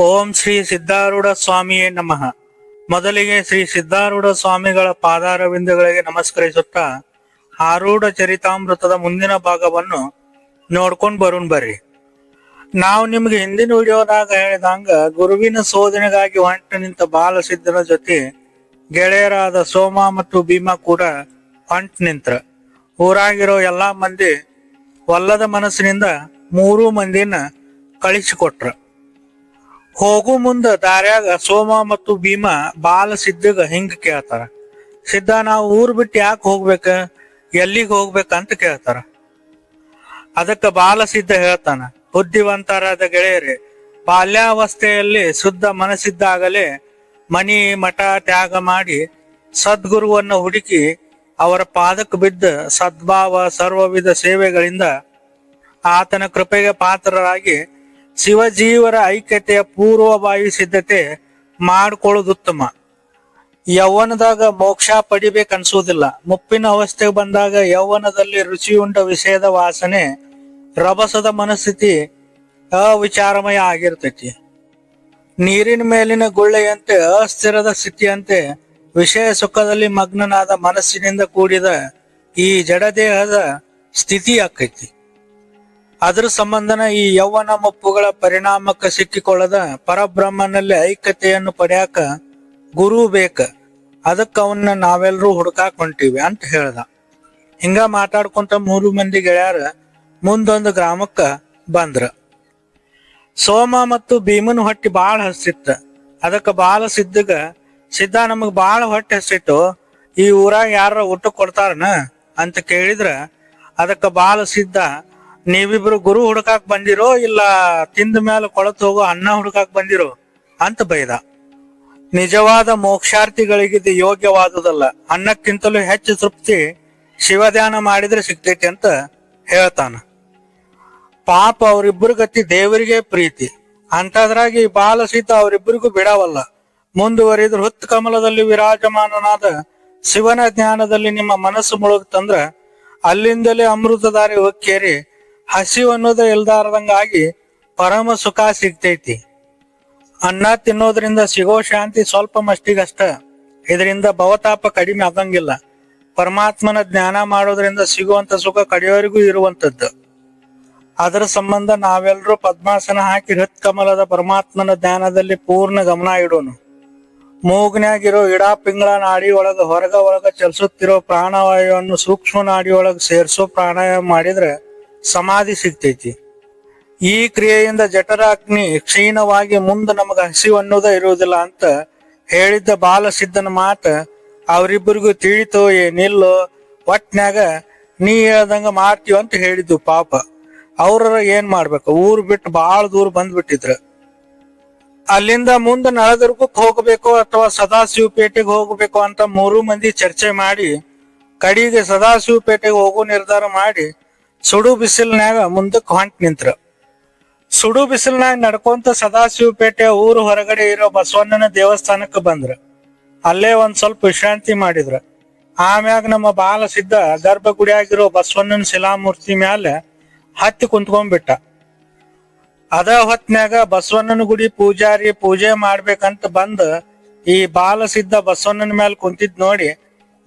ಓಂ ಶ್ರೀ ಸಿದ್ಧಾರೂಢ ಸ್ವಾಮಿಯೇ ನಮಃ. ಮೊದಲಿಗೆ ಶ್ರೀ ಸಿದ್ಧಾರೂಢ ಸ್ವಾಮಿಗಳ ಪಾದಾರವಿಂದಗಳಿಗೆ ನಮಸ್ಕರಿಸುತ್ತಾ ಆರೂಢ ಚರಿತಾಮೃತದ ಮುಂದಿನ ಭಾಗವನ್ನು ನೋಡ್ಕೊಂಡು ಬರೋಣ ಬರ್ರಿ. ನಾವು ನಿಮ್ಗೆ ಹಿಂದಿನ ವಿಡಿಯೋದಾಗ ಹೇಳಿದಂಗ ಗುರುವಿನ ಶೋಧನೆಗಾಗಿ ಹೊಂಟು ನಿಂತ ಬಾಲಸಿದ್ಧನ ಜೊತೆ ಗೆಳೆಯರಾದ ಸೋಮ ಮತ್ತು ಭೀಮಾ ಕೂಡ ಹೊಂಟು ನಿಂತ್ರ. ಊರಾಗಿರೋ ಎಲ್ಲಾ ಮಂದಿ ಒಲ್ಲದ ಮನಸ್ಸಿನಿಂದ ಮೂರೂ ಮಂದಿನ ಕಳಿಸಿಕೊಟ್ರ. ಹೋಗು ಮುಂದ ದಾರ್ಯಾಗ ಸೋಮ ಮತ್ತು ಭೀಮ ಬಾಲ ಸಿದ್ಧಗ ಹಿಂಗ ಕೇಳ್ತಾರ. ಸಿದ್ಧ ನಾವು ಊರ್ ಬಿಟ್ಟು ಯಾಕೆ ಹೋಗ್ಬೇಕ? ಎಲ್ಲಿಗೆ ಹೋಗ್ಬೇಕಂತ ಕೇಳ್ತಾರ. ಅದಕ್ಕ ಬಾಲ ಸಿದ್ಧ ಹೇಳ್ತಾನ. ಬುದ್ಧಿವಂತರಾದ ಗೆಳೆಯರೇ, ಬಾಲ್ಯಾವಸ್ಥೆಯಲ್ಲಿ ಶುದ್ಧ ಮನಸ್ಸಿದ್ದಾಗಲೇ ಮನಿ ಮಠ ತ್ಯಾಗ ಮಾಡಿ ಸದ್ಗುರುವನ್ನ ಹುಡುಕಿ ಅವರ ಪಾದಕ್ಕೆ ಬಿದ್ದ ಸದ್ಭಾವ ಸರ್ವವಿಧ ಸೇವೆಗಳಿಂದ ಆತನ ಕೃಪೆಗೆ ಪಾತ್ರರಾಗಿ ಶಿವಜೀವರ ಐಕ್ಯತೆಯ ಪೂರ್ವಭಾವಿ ಸಿದ್ಧತೆ ಮಾಡ್ಕೊಳ್ಳೋದುತ್ತಮ ಯೌವನದಾಗ ಮೋಕ್ಷ ಪಡಿಬೇಕು ಅನ್ಸೋದಿಲ್ಲ ಮುಪ್ಪಿನ ಅವಸ್ಥೆಗೆ ಬಂದಾಗ ಯೌವನದಲ್ಲಿ ರುಚಿಯುಂಡ ವಿಷಯದ ವಾಸನೆ, ರಭಸದ ಮನಸ್ಥಿತಿ ಅವಿಚಾರಮಯ ಆಗಿರ್ತೈತಿ. ನೀರಿನ ಮೇಲಿನ ಗುಳ್ಳೆಯಂತೆ, ಅಸ್ಥಿರದ ಸ್ಥಿತಿಯಂತೆ, ವಿಷಯ ಸುಖದಲ್ಲಿ ಮಗ್ನನಾದ ಮನಸ್ಸಿನಿಂದ ಕೂಡಿದ ಈ ಜಡದೇಹದ ಸ್ಥಿತಿ ಆಕೈತಿ. ಅದ್ರ ಸಂಬಂಧನ ಈ ಯೌವನ ಮಪ್ಪುಗಳ ಪರಿಣಾಮಕ್ಕೆ ಸಿಕ್ಕಿಕೊಳ್ಳದ ಪರಬ್ರಹ್ಮನಲ್ಲಿ ಐಕ್ಯತೆಯನ್ನು ಪಡ್ಯಾಕ ಗುರು ಬೇಕ. ಅದಕ್ಕೆ ಅವನ್ನ ನಾವೆಲ್ಲರೂ ಹುಡುಕಾಕ್ ಹೊಂಟಿವಿ ಅಂತ ಹೇಳ್ದ. ಹಿಂಗ ಮಾತಾಡ್ಕೊಂತ ಮೂರು ಮಂದಿ ಗೆಳೆಯರ ಮುಂದೊಂದು ಗ್ರಾಮಕ್ಕ ಬಂದ್ರ. ಸೋಮ ಮತ್ತು ಭೀಮನ ಹೊಟ್ಟಿ ಬಾಳ ಹಸಿತ್ತ. ಅದಕ್ಕೆ ಬಾಲ ಸಿದ್ಧಗ ಸಿದ್ಧ ನಮಗ್ ಬಾಳ ಹೊಟ್ಟೆ ಹಸಿಟ್ಟು ಈ ಊರಾಗ ಯಾರ ಊಟ ಕೊಡ್ತಾರನ ಅಂತ ಕೇಳಿದ್ರ. ಅದಕ್ಕೆ ಬಾಲ ಸಿದ್ಧ ನೀವಿಬ್ರು ಗುರು ಹುಡುಕಾಕ್ ಬಂದಿರೋ ಇಲ್ಲ ತಿಂದ ಮೇಲೆ ಕೊಳತು ಹೋಗೋ ಅನ್ನ ಹುಡುಕಾಕ್ ಬಂದಿರೋ ಅಂತ ಬೈದ. ನಿಜವಾದ ಮೋಕ್ಷಾರ್ಥಿಗಳಿಗಿದು ಯೋಗ್ಯವಾದುದಲ್ಲ. ಅನ್ನಕ್ಕಿಂತಲೂ ಹೆಚ್ಚು ತೃಪ್ತಿ ಶಿವಧ್ಯಾನ ಮಾಡಿದ್ರೆ ಸಿಗ್ತೈತಿ ಅಂತ ಹೇಳ್ತಾನ. ಪಾಪ ಅವರಿಬ್ಬರ ಗತಿ ದೇವರಿಗೆ ಪ್ರೀತಿ. ಅಂತದ್ರಾಗಿ ಬಾಲಸೀತ ಅವರಿಬ್ಬರಿಗೂ ಬಿಡವಲ್ಲ. ಮುಂದುವರಿದ್ರು ಹುತ್ ಕಮಲದಲ್ಲಿ ವಿರಾಜಮಾನನಾದ ಶಿವನ ಜ್ಞಾನದಲ್ಲಿ ನಿಮ್ಮ ಮನಸ್ಸು ಮುಳುಗುತ್ತಂದ್ರ ಅಲ್ಲಿಂದಲೇ ಅಮೃತಧಾರೆ ಹೊಕ್ಕೇರಿ ಹಸಿವು ಅನ್ನೋದು ಇಲ್ದಾರದಂಗಾಗಿ ಪರಮ ಸುಖ ಸಿಗ್ತೈತಿ. ಅನ್ನ ತಿನ್ನೋದ್ರಿಂದ ಸಿಗೋ ಶಾಂತಿ ಸ್ವಲ್ಪ ಮಷ್ಟಿಗಷ್ಟ. ಇದರಿಂದ ಭವತಾಪ ಕಡಿಮೆ ಆಗಂಗಿಲ್ಲ ಪರಮಾತ್ಮನ ಜ್ಞಾನ ಮಾಡೋದ್ರಿಂದ ಸಿಗುವಂತ ಸುಖ ಕಡೆಯವರೆಗೂ ಇರುವಂತದ್ದು. ಅದರ ಸಂಬಂಧ ನಾವೆಲ್ಲರೂ ಪದ್ಮಾಸನ ಹಾಕಿ ಹೃತ್ ಕಮಲದ ಪರಮಾತ್ಮನ ಜ್ಞಾನದಲ್ಲಿ ಪೂರ್ಣ ಗಮನ ಇಡೋನು. ಮೂಗ್ನಾಗಿರೋ ಇಡಾ ಪಿಂಗಳ ನಾಡಿ ಒಳಗ ಹೊರಗ ಒಳಗ ಚಲಿಸುತ್ತಿರೋ ಪ್ರಾಣವಾಯುವನ್ನು ಸೂಕ್ಷ್ಮ ನಾಡಿ ಸೇರ್ಸೋ ಪ್ರಾಣಾಯಾಮ ಮಾಡಿದ್ರೆ ಸಮಾಧಿ ಸಿಗ್ತೈತಿ. ಈ ಕ್ರಿಯೆಯಿಂದ ಜಠರಾಗ್ನಿ ಕ್ಷೀಣವಾಗಿ ಮುಂದೆ ನಮಗ ಹಸಿವನ್ನೋದ ಇರುವುದಿಲ್ಲ ಅಂತ ಹೇಳಿದ್ದ ಬಾಲಸಿದ್ಧನ ಮಾತ ಅವರಿಬ್ಬರಿಗೂ ತಿಳಿತೋ ಏನಿಲ್ಲೋ ಒಟ್ನ್ಯಾಗ ನೀ ಹೇಳ್ದಂಗ ಮಾಡ್ತೀವ ಅಂತ ಹೇಳಿದ್ದು ಪಾಪ. ಅವ್ರ ಏನ್ ಮಾಡ್ಬೇಕು? ಊರ್ ಬಿಟ್ಟು ಬಹಳ ದೂರ ಬಂದ್ಬಿಟ್ಟಿದ್ರ. ಅಲ್ಲಿಂದ ಮುಂದೆ ನಳದುರ್ಗಕ್ಕೆ ಹೋಗಬೇಕು ಅಥವಾ ಸದಾಶಿವಪೇಟೆಗೆ ಹೋಗಬೇಕು ಅಂತ ಮೂರು ಮಂದಿ ಚರ್ಚೆ ಮಾಡಿ, ಕಡಿಗೆ ಸದಾಶಿವಪೇಟೆಗೆ ಹೋಗೋ ನಿರ್ಧಾರ ಮಾಡಿ ಸುಡು ಬಿಸಿಲಿನ್ಯಾಗ ಮುಂದಕ್ಕೆ ಹೊಂಟ್ ನಿಂತ್ರ. ಸುಡು ಬಿಸಿಲಿನಾಗ ನಡ್ಕೊಂತ ಸದಾಶಿವಪೇಟೆ ಊರು ಹೊರಗಡೆ ಇರೋ ಬಸವಣ್ಣನ ದೇವಸ್ಥಾನಕ್ಕೆ ಬಂದ್ರ. ಅಲ್ಲೇ ಒಂದ್ ಸ್ವಲ್ಪ ವಿಶ್ರಾಂತಿ ಮಾಡಿದ್ರ. ಆಮ್ಯಾಗ ನಮ್ಮ ಬಾಲ ಸಿದ್ಧ ಗರ್ಭಗುಡಿಯಾಗಿರೋ ಬಸವಣ್ಣನ ಶಿಲಾಮೂರ್ತಿ ಮ್ಯಾಲೆ ಹತ್ತಿ ಕುಂತ್ಕೊಂಡ್ಬಿಟ್ಟ. ಅದ ಹೊತ್ನ್ಯಾಗ ಬಸವಣ್ಣನ ಗುಡಿ ಪೂಜಾರಿ ಪೂಜೆ ಮಾಡ್ಬೇಕಂತ ಬಂದ ಈ ಬಾಲಸಿದ್ಧ ಬಸವಣ್ಣನ ಮೇಲೆ ಕುಂತಿದ್ ನೋಡಿ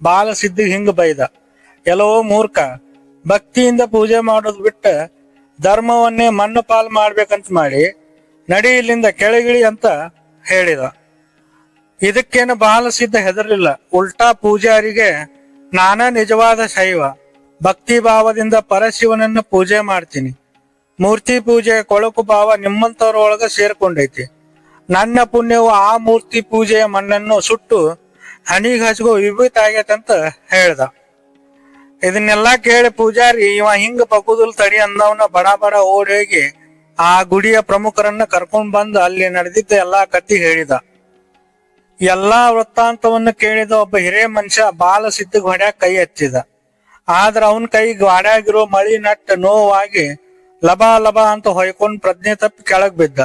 ಬಾಲಸಿದ್ಧ ಹಿಂಗ ಬೈದ. ಎಲ್ಲೋ ಮೂರ್ಖ ಭಕ್ತಿಯಿಂದ ಪೂಜೆ ಮಾಡೋದು ಬಿಟ್ಟ ಧರ್ಮವನ್ನೇ ಮಣ್ಣು ಪಾಲು ಮಾಡ್ಬೇಕಂತ ಮಾಡಿ ನಡಿ ಇಲ್ಲಿಂದ ಕೆಳಗಿಳಿ ಅಂತ ಹೇಳಿದ. ಇದಕ್ಕೇನು ಬಾಲಸಿದ್ಧ ಹೆದರ್ಲಿಲ್ಲ. ಉಲ್ಟಾ ಪೂಜಾರಿಗೆ ನಾನ ನಿಜವಾದ ಶೈವ. ಭಕ್ತಿ ಭಾವದಿಂದ ಪರಶಿವನನ್ನ ಪೂಜೆ ಮಾಡ್ತೀನಿ. ಮೂರ್ತಿ ಪೂಜೆ ಕೊಳಕು ಭಾವ ನಿಮ್ಮಂತವ್ರೊಳಗ ಸೇರ್ಕೊಂಡೈತಿ. ನನ್ನ ಪುಣ್ಯವು ಆ ಮೂರ್ತಿ ಪೂಜೆಯ ಮಣ್ಣನ್ನು ಸುಟ್ಟು ಹಣಿಗ್ ಹಚ್ಕೋ ವಿಭೂತ ಆಗೈತಂತ ಹೇಳ್ದ. ಇದನ್ನೆಲ್ಲಾ ಕೇಳಿ ಪೂಜಾರಿ, ಇವ ಹಿಂಗ ಬಗುದುಲ್ ತಡಿ ಅಂದವನ ಬಡ ಬಡ ಓಡಿ ಹೋಗಿ ಆ ಗುಡಿಯ ಪ್ರಮುಖರನ್ನ ಕರ್ಕೊಂಡ್ ಬಂದು ಅಲ್ಲಿ ನಡೆದಿದ್ದ ಎಲ್ಲಾ ಕತ್ತಿ ಹೇಳಿದ. ಎಲ್ಲಾ ವೃತ್ತಾಂತವನ್ನು ಕೇಳಿದ ಒಬ್ಬ ಹಿರೇ ಮನುಷ್ಯ ಬಾಲ ಸಿದ್ಧಗ್ ಹೊಡ್ಯಾಕ ಕೈ ಹಚ್ಚಿದ. ಆದ್ರ ಅವನ್ ಕೈ ಗಾಡ್ಯಾಗಿರೋ ಮಳಿ ನಟ್ಟ ನೋವಾಗಿ ಲಬಾ ಲಬಾ ಅಂತ ಹೊಯ್ಕೊಂಡ್ ಪ್ರಜ್ಞೆ ತಪ್ಪಿ ಕೆಳಗ್ ಬಿದ್ದ.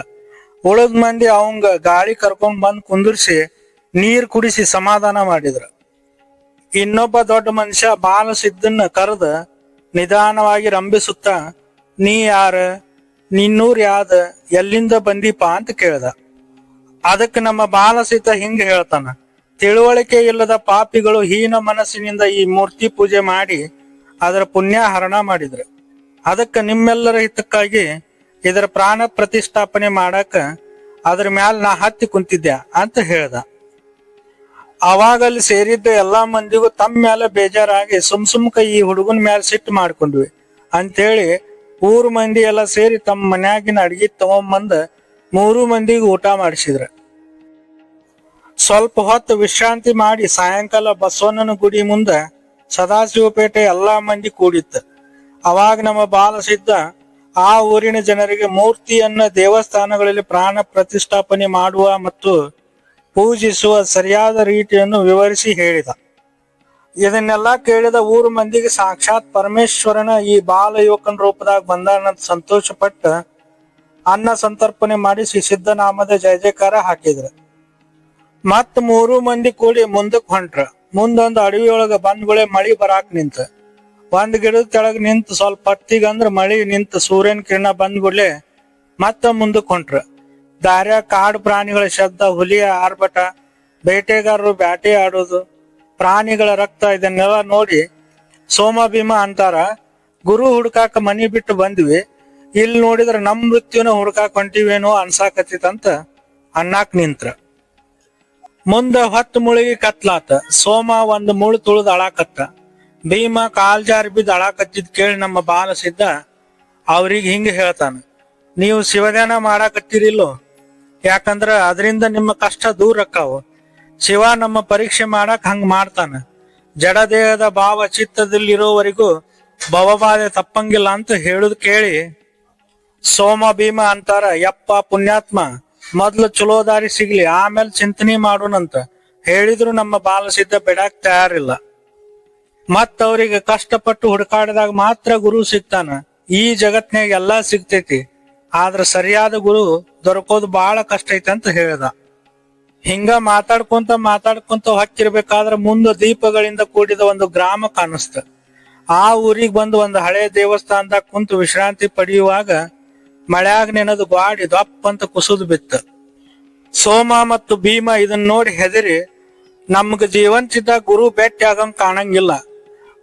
ಉಳಿದ ಮಂದಿ ಅವಂಗ ಗಾಳಿ ಕರ್ಕೊಂಡ್ ಬಂದ್ ಕುಂದಿರ್ಸಿ ನೀರ್ ಕುಡಿಸಿ ಸಮಾಧಾನ ಮಾಡಿದ್ರ. ಇನ್ನೊಬ್ಬ ದೊಡ್ಡ ಮನುಷ್ಯ ಬಾಲ ಸಿದ್ದನ್ನ ಕರೆದ ನಿಧಾನವಾಗಿ ರಂಭಿಸುತ್ತ, ನೀ ಯಾರ? ನಿನ್ನೂರ್ ಯಾದ? ಎಲ್ಲಿಂದ ಬಂದೀಪ? ಅಂತ ಕೇಳ್ದ. ಅದಕ್ಕೆ ನಮ್ಮ ಬಾಲಸಿದ್ಧ ಹಿಂಗ ಹೇಳ್ತಾನ, ತಿಳುವಳಿಕೆ ಇಲ್ಲದ ಪಾಪಿಗಳು ಹೀನ ಮನಸ್ಸಿನಿಂದ ಈ ಮೂರ್ತಿ ಪೂಜೆ ಮಾಡಿ ಅದರ ಪುಣ್ಯ ಹರಣ ಮಾಡಿದ್ರು. ಅದಕ್ಕೆ ನಿಮ್ಮೆಲ್ಲರ ಹಿತಕ್ಕಾಗಿ ಇದರ ಪ್ರಾಣ ಪ್ರತಿಷ್ಠಾಪನೆ ಮಾಡಾಕ ಅದ್ರ ಮ್ಯಾಲ ನಾ ಹತ್ತಿ ಕುಂತಿದ್ದೆ ಅಂತ ಹೇಳ್ದ. ಅವಾಗ ಅಲ್ಲಿ ಸೇರಿದ್ದ ಎಲ್ಲಾ ಮಂದಿಗೂ ತಮ್ಮ ಮೇಲೆ ಬೇಜಾರಾಗಿ ಸುಮ್ ಸುಮ್ಕ ಈ ಹುಡುಗನ ಮೇಲೆ ಸಿಟ್ಟು ಮಾಡ್ಕೊಂಡ್ವಿ. ಅಂತೇಳಿ ಮೂರು ಮಂದಿ ಎಲ್ಲ ಸೇರಿ ತಮ್ಮ ಮನ್ಯಾಗಿನ ಅಡ್ಗಿ ತಗೊಂಬಂದ ಮೂರು ಮಂದಿಗೆ ಊಟ ಮಾಡಿಸಿದ್ರ. ಸ್ವಲ್ಪ ಹೊತ್ತು ವಿಶ್ರಾಂತಿ ಮಾಡಿ ಸಾಯಂಕಾಲ ಬಸವಣ್ಣನ ಗುಡಿ ಮುಂದ ಸದಾಶಿವಪೇಟೆ ಎಲ್ಲಾ ಮಂದಿ ಕೂಡಿತ್ತು. ಅವಾಗ ನಮ್ಮ ಬಾಲಸಿದ್ಧ ಆ ಊರಿನ ಜನರಿಗೆ ಮೂರ್ತಿಯನ್ನ ದೇವಸ್ಥಾನಗಳಲ್ಲಿ ಪ್ರಾಣ ಪ್ರತಿಷ್ಠಾಪನೆ ಮಾಡುವ ಮತ್ತು ಪೂಜಿಸುವ ಸರಿಯಾದ ರೀತಿಯನ್ನು ವಿವರಿಸಿ ಹೇಳಿದ. ಇದನ್ನೆಲ್ಲ ಕೇಳಿದ ಊರು ಮಂದಿಗೆ ಸಾಕ್ಷಾತ್ ಪರಮೇಶ್ವರನ ಈ ಬಾಲ ಯುವಕನ ರೂಪದಾಗ ಬಂದಾನಂತ ಸಂತೋಷಪಟ್ಟು ಅನ್ನ ಸಂತರ್ಪಣೆ ಮಾಡಿಸಿ ಸಿದ್ಧನಾಮದ ಜಯ ಜಯಕಾರ ಹಾಕಿದ್ರು. ಮತ್ ಮೂರು ಮಂದಿ ಕೂಡಿ ಮುಂದಕ್ಕೆ ಹೊಂಟ್ರ. ಮುಂದೊಂದು ಅಡವಿಯೊಳಗ ಬಂದ್ಗಳೇ ಮಳಿ ಬರಾಕ್ ನಿಂತ. ಒಂದ್ ಗಿಡದ ಕೆಳಗ್ ನಿಂತ ಸ್ವಲ್ಪ ಹೊತ್ತಿಗಂದ್ರ ಮಳಿ ನಿಂತ ಸೂರ್ಯನ ಕಿರಣ ಬಂದ್ಗುಡ್ಲೆ ಮತ್ತ ಮುಂದಕ್ಕೆ ಹೊಂಟ್ರ. ದಾರ್ಯಾಗ ಕಾಡು ಪ್ರಾಣಿಗಳ ಶಬ್ದ, ಹುಲಿಯ ಆರ್ಭಟ, ಬೇಟೆಗಾರರು ಬ್ಯಾಟೆ ಆಡೋದು ಪ್ರಾಣಿಗಳ ರಕ್ತ ಇದನ್ನೆಲ್ಲ ನೋಡಿ ಸೋಮ ಭೀಮ ಅಂತಾರ. ಗುರು ಹುಡ್ಕಾಕ ಮನಿ ಬಿಟ್ಟು ಬಂದ್ವಿ. ಇಲ್ಲಿ ನೋಡಿದ್ರೆ ನಮ್ ಮೃತ್ಯುನ ಹುಡ್ಕಾಕ್ ಹೊಂಟಿವೇನೋ ಅನ್ಸಾಕತ್ತಿತ್ತಂತ ಅನ್ನಾಕ್ ನಿಂತ್ರ. ಮುಂದ ಹೊತ್ತು ಮುಳುಗಿ ಕತ್ಲಾತ. ಸೋಮ ಒಂದ್ ಮುಳು ತುಳಿದ್ ಅಳಾಕತ್ತ. ಭೀಮ ಕಾಲ್ ಜಾರಿ ಬಿದ್ದು ಅಳಾಕತ್ತಿದ್ ಕೇಳಿ ನಮ್ಮ ಬಾಲ ಸಿದ್ಧ ಅವ್ರಿಗೆ ಹಿಂಗ ಹೇಳ್ತಾನ. ನೀವು ಶಿವಧ್ಯಾನ ಮಾಡಾಕತ್ತೀರಿಲ್ಲೋ? ಯಾಕಂದ್ರ ಅದರಿಂದ ನಿಮ್ಮ ಕಷ್ಟ ದೂರ ಅಕ್ಕಾವು. ಶಿವ ನಮ್ಮ ಪರೀಕ್ಷೆ ಮಾಡಕ್ ಹಂಗ ಮಾಡ್ತಾನ. ಜಡ ದೇಹದ ಭಾವ ಚಿತ್ತದಲ್ಲಿರೋವರೆಗೂ ಭವಬಾಧೆ ತಪ್ಪಂಗಿಲ್ಲ ಅಂತ ಹೇಳುದ್ ಕೇಳಿ ಸೋಮ ಭೀಮ ಅಂತಾರ, ಯಪ್ಪ ಪುಣ್ಯಾತ್ಮ, ಮೊದ್ಲು ಚಲೋ ದಾರಿ ಸಿಗ್ಲಿ, ಆಮೇಲೆ ಚಿಂತನೆ ಮಾಡೋಣಂತ. ಹೇಳಿದ್ರು ನಮ್ಮ ಬಾಲಸಿದ್ಧ ಬಿಡಾಕ್ ತಯಾರಿಲ್ಲ. ಮತ್ ಅವ್ರಿಗೆ ಕಷ್ಟಪಟ್ಟು ಹುಡುಕಾಡಿದಾಗ ಮಾತ್ರ ಗುರು ಸಿಗ್ತಾನ. ಈ ಜಗತ್ನಾಗ ಎಲ್ಲಾ ಸಿಗ್ತೈತಿ. ಆದ್ರ ಸರಿಯಾದ ಗುರು ದೊರಕೋದು ಬಹಳ ಕಷ್ಟ ಐತೆ ಅಂತ ಹೇಳ್ದ. ಹಿಂಗ ಮಾತಾಡ್ಕೊಂತ ಮಾತಾಡ್ಕೊಂತ ಹೊಕ್ಕಿರ್ಬೇಕಾದ್ರ ಮುಂದ ದೀಪಗಳಿಂದ ಕೂಡಿದ ಒಂದು ಗ್ರಾಮ ಕಾಣಿಸ್ತ. ಆ ಊರಿಗೆ ಬಂದು ಒಂದು ಹಳೆ ದೇವಸ್ಥಾನದಾಗ ಕುಂತು ವಿಶ್ರಾಂತಿ ಪಡೆಯುವಾಗ ಮಳೆಯಾಗ ನೆನದು ಬಾಡಿ ದಪ್ಪ ಅಂತ ಕುಸಿದು ಬಿತ್ತ. ಸೋಮ ಮತ್ತು ಭೀಮ ಇದನ್ನ ನೋಡಿ ಹೆದರಿ ನಮ್ಗ ಜೀವಂತಿದ್ದ ಗುರು ಭೇಟಿ ಆಗಂಗ್ ಕಾಣಂಗಿಲ್ಲ.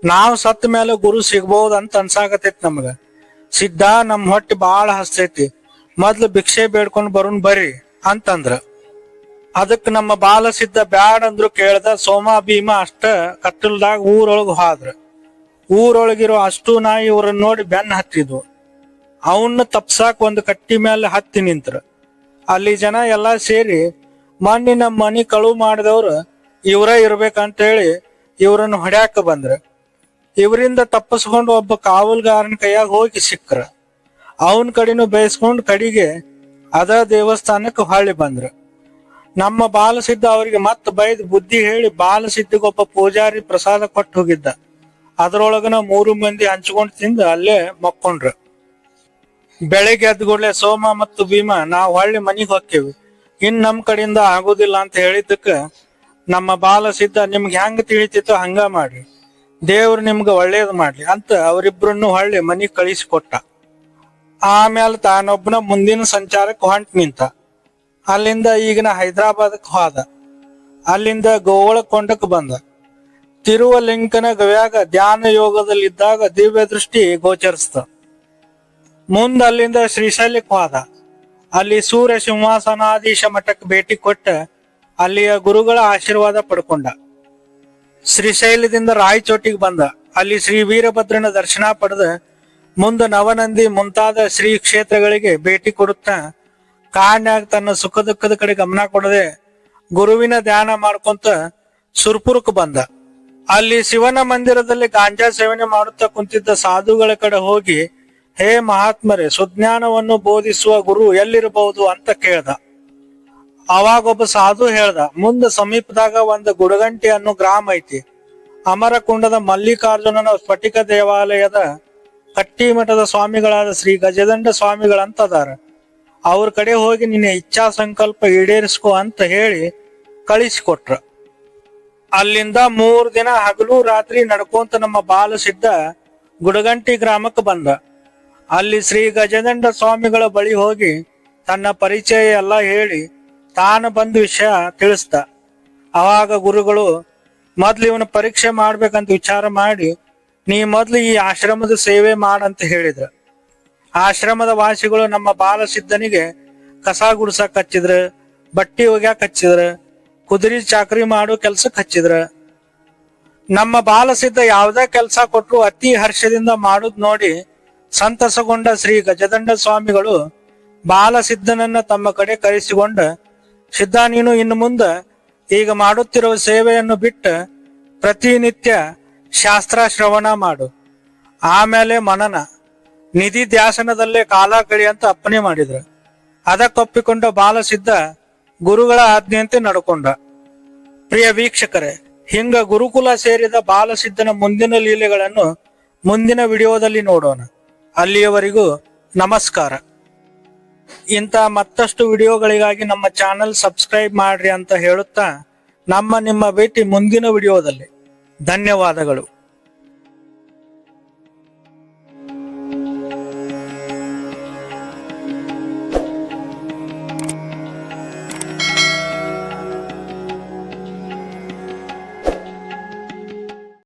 ನಾವು ಸತ್ತ ಮೇಲೆ ಗುರು ಸಿಗ್ಬಹುದು ಅಂತ ಅನ್ಸಾಕತ್ತೈತಿ ನಮ್ಗ. ಸಿದ್ಧ, ನಮ್ ಹೊಟ್ಟೆ ಬಾಳ ಹಸ್ತೈತಿ. ಮೊದ್ಲು ಭಿಕ್ಷೆ ಬೇಡ್ಕೊಂಡ್ ಬರೋನ್ ಬರ್ರಿ ಅಂತಂದ್ರ. ಅದಕ್ ನಮ್ಮ ಬಾಲ ಸಿದ್ಧ ಬ್ಯಾಡ್ ಅಂದ್ರು ಕೇಳ್ದ ಸೋಮ, ಭೀಮ ಅಷ್ಟ ಕತ್ತಲ್ದಾಗ ಊರೊಳಗ ಹೋದ್ರ. ಊರೊಳಗಿರೋ ಅಷ್ಟು ನಾಯಿ ಇವ್ರನ್ನ ನೋಡಿ ಬೆನ್ನ ಹತ್ತಿದ್ವು. ಅವನ್ನ ತಪ್ಸಾಕ್ ಒಂದು ಕಟ್ಟಿ ಮೇಲೆ ಹತ್ತಿ ನಿಂತ್ರ. ಅಲ್ಲಿ ಜನ ಎಲ್ಲಾ ಸೇರಿ ಮಣ್ಣಿನ ಮನಿ ಕಳುವು ಮಾಡಿದವ್ರು ಇವ್ರ ಇರ್ಬೇಕಂತ ಹೇಳಿ ಇವ್ರನ್ನ ಹೊಡ್ಯಾಕ ಬಂದ್ರ. ಇವರಿಂದ ತಪ್ಪಿಸ್ಕೊಂಡು ಒಬ್ಬ ಕಾವಲ್ಗಾರನ ಕೈಯಾಗ ಹೋಗಿ ಸಿಕ್ಕ್ರ. ಅವನ್ ಕಡೆನೂ ಬೇಯಿಸ್ಕೊಂಡು ಕಡಿಗೆ ಅದ ದೇವಸ್ಥಾನಕ್ಕೆ ಹೊಳ್ಳಿ ಬಂದ್ರ. ನಮ್ಮ ಬಾಲಸಿದ್ಧ ಅವರಿಗೆ ಮತ್ತೆ ಬೈದ್ ಬುದ್ಧಿ ಹೇಳಿ ಬಾಲಸಿದ್ಧಿಗೊಬ್ಬ ಪೂಜಾರಿ ಪ್ರಸಾದ ಕೊಟ್ಟು ಹೋಗಿದ್ದ. ಅದ್ರೊಳಗನ ಮೂರು ಮಂದಿ ಹಂಚ್ಕೊಂಡು ತಿಂದು ಅಲ್ಲೇ ಮಕ್ಕೊಂಡ್ರ. ಬೆಳಗ್ಗೆ ಎದ್ದ ಕೂಡ್ಲೆ ಸೋಮ ಮತ್ತು ಭೀಮ, ನಾವು ಹೊಳ್ಳಿ ಮನಿಗ್ ಹೋಕ್ಕೇವಿ. ಇನ್ ನಮ್ ಕಡೆಯಿಂದ ಆಗೋದಿಲ್ಲ ಅಂತ ಹೇಳಿದ್ದಕ್ಕ ನಮ್ಮ ಬಾಲ ಸಿದ್ಧ ನಿಮ್ಗೆ ಹೆಂಗ್ ತಿಳಿತಿತ್ತು ಹಂಗ ಮಾಡ್ರಿ. ದೇವ್ರು ನಿಮ್ಗೆ ಒಳ್ಳೇದು ಮಾಡ್ಲಿ ಅಂತ ಅವರಿಬ್ರನ್ನು ಹೊಳ್ಳಿ ಮನಿಗ್ ಕಳಿಸಿಕೊಟ್ಟ. ಆಮೇಲೆ ತಾನೊಬ್ಬನ ಮುಂದಿನ ಸಂಚಾರಕ್ಕೆ ಹೊಂಟ್ ನಿಂತ. ಅಲ್ಲಿಂದ ಈಗಿನ ಹೈದರಾಬಾದಕ್ಕೆ ಹೋದ. ಅಲ್ಲಿಂದ ಗೋವಳ ಕೊಂಡಕ್ ಬಂದ. ತಿರುವಲಿಂಕನ ಗವ್ಯಾಗ ಧ್ಯಾನ ಯೋಗದಲ್ಲಿದ್ದಾಗ ದಿವ್ಯ ದೃಷ್ಟಿ ಗೋಚರಿಸ್ತ. ಮುಂದ ಅಲ್ಲಿಂದ ಶ್ರೀಶೈಲಕ್ಕೆ ಹೋದ. ಅಲ್ಲಿ ಸೂರ್ಯ ಸಿಂಹಾಸನಾಧೀಶ ಮಠಕ್ಕೆ ಭೇಟಿ ಕೊಟ್ಟ ಅಲ್ಲಿಯ ಗುರುಗಳ ಆಶೀರ್ವಾದ ಪಡ್ಕೊಂಡ. ಶ್ರೀಶೈಲದಿಂದ ರಾಯಚೋಟಿಗೆ ಬಂದ. ಅಲ್ಲಿ ಶ್ರೀ ವೀರಭದ್ರನ ದರ್ಶನ ಪಡೆದ ಮುಂದ ನವನಂದಿ ಮುಂತಾದ ಶ್ರೀ ಕ್ಷೇತ್ರಗಳಿಗೆ ಭೇಟಿ ಕೊಡುತ್ತಾ ಕಾಣ್ಯಾಗ ತನ್ನ ಸುಖ ದುಃಖದ ಕಡೆ ಗಮನ ಕೊಡದೆ ಗುರುವಿನ ಧ್ಯಾನ ಮಾಡ್ಕೊಂತ ಸುರ್ಪುರಕ್ಕೆ ಬಂದ. ಅಲ್ಲಿ ಶಿವನ ಮಂದಿರದಲ್ಲಿ ಗಾಂಜಾ ಸೇವನೆ ಮಾಡುತ್ತಾ ಕುಂತಿದ್ದ ಸಾಧುಗಳ ಕಡೆ ಹೋಗಿ, ಹೇ ಮಹಾತ್ಮರೇ, ಸುಜ್ಞಾನವನ್ನು ಬೋಧಿಸುವ ಗುರು ಎಲ್ಲಿರಬಹುದು? ಅಂತ ಕೇಳ್ದ. ಅವಾಗ ಒಬ್ಬ ಸಾಧು ಹೇಳ್ದ, ಮುಂದ ಸಮೀಪದಾಗ ಒಂದು ಗುಡಗಂಟಿ ಅನ್ನೋ ಗ್ರಾಮ ಐತಿ. ಅಮರಕುಂಡದ ಮಲ್ಲಿಕಾರ್ಜುನನ ಸ್ಫಟಿಕ ದೇವಾಲಯದ ಕಟ್ಟಿ ಮಠದ ಸ್ವಾಮಿಗಳಾದ ಶ್ರೀ ಗಜದಂಡ ಸ್ವಾಮಿಗಳಂತ ಅದಾರ ಅವ್ರ ಕಡೆ ಹೋಗಿ ನಿನ್ನ ಇಚ್ಛಾ ಸಂಕಲ್ಪ ಈಡೇರಿಸ್ಕೊ ಅಂತ ಹೇಳಿ ಕಳಿಸಿಕೊಟ್ರ. ಅಲ್ಲಿಂದ ಮೂರ್ ದಿನ ಹಗಲು ರಾತ್ರಿ ನಡ್ಕೊಂತ ನಮ್ಮ ಬಾಲ ಸಿದ್ಧ ಗುಡಗಂಟಿ ಗ್ರಾಮಕ್ಕೆ ಬಂದ. ಅಲ್ಲಿ ಶ್ರೀ ಗಜದಂಡ ಸ್ವಾಮಿಗಳ ಬಳಿ ಹೋಗಿ ತನ್ನ ಪರಿಚಯ ಎಲ್ಲ ಹೇಳಿ ತಾನು ಬಂದ ವಿಷಯ ತಿಳಿಸ್ದ. ಅವಾಗ ಗುರುಗಳು ಮೊದ್ಲು ಇವನ ಪರೀಕ್ಷೆ ಮಾಡ್ಬೇಕಂತ ವಿಚಾರ ಮಾಡಿ, ನೀ ಮೊದ್ಲು ಈ ಆಶ್ರಮದ ಸೇವೆ ಮಾಡಂತ ಹೇಳಿದ್ರ. ಆಶ್ರಮದ ವಾಸಿಗಳು ನಮ್ಮ ಬಾಲಸಿದ್ಧನಿಗೆ ಕಸ ಗುಡ್ಸಕ್ ಹಚ್ಚಿದ್ರ ಬಟ್ಟಿ ಒಗ್ಯಾಕ್ ಹಚ್ಚಿದ್ರ ಕುದುರೆ ಚಾಕರಿ ಮಾಡೋ ಕೆಲ್ಸಕ್ಕೆ ಹಚ್ಚಿದ್ರ ನಮ್ಮ ಬಾಲಸಿದ್ಧ ಯಾವುದೇ ಕೆಲಸ ಕೊಟ್ಟರು ಅತಿ ಹರ್ಷದಿಂದ ಮಾಡುದ್ ನೋಡಿ ಸಂತಸಗೊಂಡ ಶ್ರೀ ಗಜದಂಡ ಸ್ವಾಮಿಗಳು ಬಾಲಸಿದ್ಧನನ್ನ ತಮ್ಮ ಕಡೆ ಕರೆಸಿಕೊಂಡ ಸಿದ್ಧ ನೀನು ಇನ್ನು ಮುಂದೆ ಈಗ ಮಾಡುತ್ತಿರುವ ಸೇವೆಯನ್ನು ಬಿಟ್ಟು ಪ್ರತಿನಿತ್ಯ ಶಾಸ್ತ್ರ ಶ್ರವಣ ಮಾಡು. ಆಮೇಲೆ ಮನನ. ನಿಧಿ ಧ್ಯಾಸನದಲ್ಲೇ ಕಾಲ ಕಳಿ ಅಂತ ಅಪ್ಪಣೆ ಮಾಡಿದ್ರು. ಅದಕ್ಕೊಪ್ಪಿಕೊಂಡ ಬಾಲಸಿದ್ಧ ಗುರುಗಳ ಆಜ್ಞೆಯಂತೆ ನಡ್ಕೊಂಡ. ಪ್ರಿಯ ವೀಕ್ಷಕರೇ, ಹಿಂಗ ಗುರುಕುಲ ಸೇರಿದ ಬಾಲಸಿದ್ಧನ ಮುಂದಿನ ಲೀಲೆಗಳನ್ನು ಮುಂದಿನ ವಿಡಿಯೋದಲ್ಲಿ ನೋಡೋಣ. ಅಲ್ಲಿಯವರೆಗೂ ನಮಸ್ಕಾರ. ಇಂಥ ಮತ್ತಷ್ಟು ವಿಡಿಯೋಗಳಿಗಾಗಿ ನಮ್ಮ ಚಾನೆಲ್ ಸಬ್ಸ್ಕ್ರೈಬ್ ಮಾಡ್ರಿ ಅಂತ ಹೇಳುತ್ತಾ ನಮ್ಮ ನಿಮ್ಮ ಭೇಟಿ ಮುಂದಿನ ವಿಡಿಯೋದಲ್ಲಿ. ಧನ್ಯವಾದಗಳು.